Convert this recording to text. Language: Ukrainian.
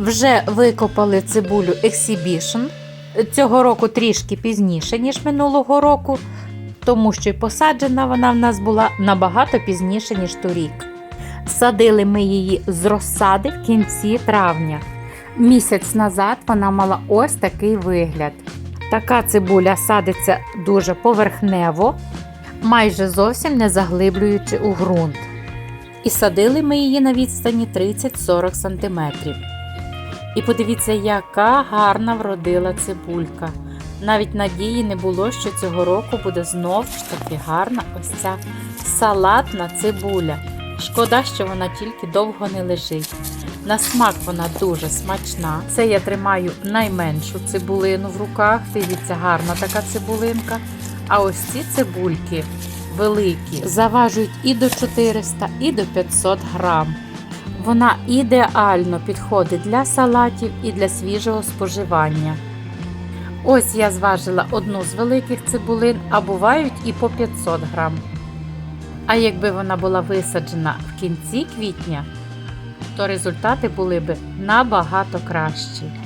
Вже викопали цибулю Exhibition. Цього року трішки пізніше, ніж минулого року, тому що й посаджена вона в нас була набагато пізніше, ніж торік. Садили ми її з розсади в кінці травня. Місяць назад вона мала ось такий вигляд. Така цибуля садиться дуже поверхнево, майже зовсім не заглиблюючи у ґрунт. І садили ми її на відстані 30-40 см. І подивіться, яка гарна вродила цибулька. Навіть надії не було, що цього року буде знов ж таки гарна ось ця салатна цибуля. Шкода, що вона тільки довго не лежить. На смак вона дуже смачна. Це я тримаю найменшу цибулину в руках. Дивіться, гарна така цибулинка. А ось ці цибульки великі, заважують і до 400, і до 500 грам. Вона ідеально підходить для салатів і для свіжого споживання. Ось я зважила одну з великих цибулин, а бувають і по 500 грам. А якби вона була висаджена в кінці квітня, то результати були б набагато кращі.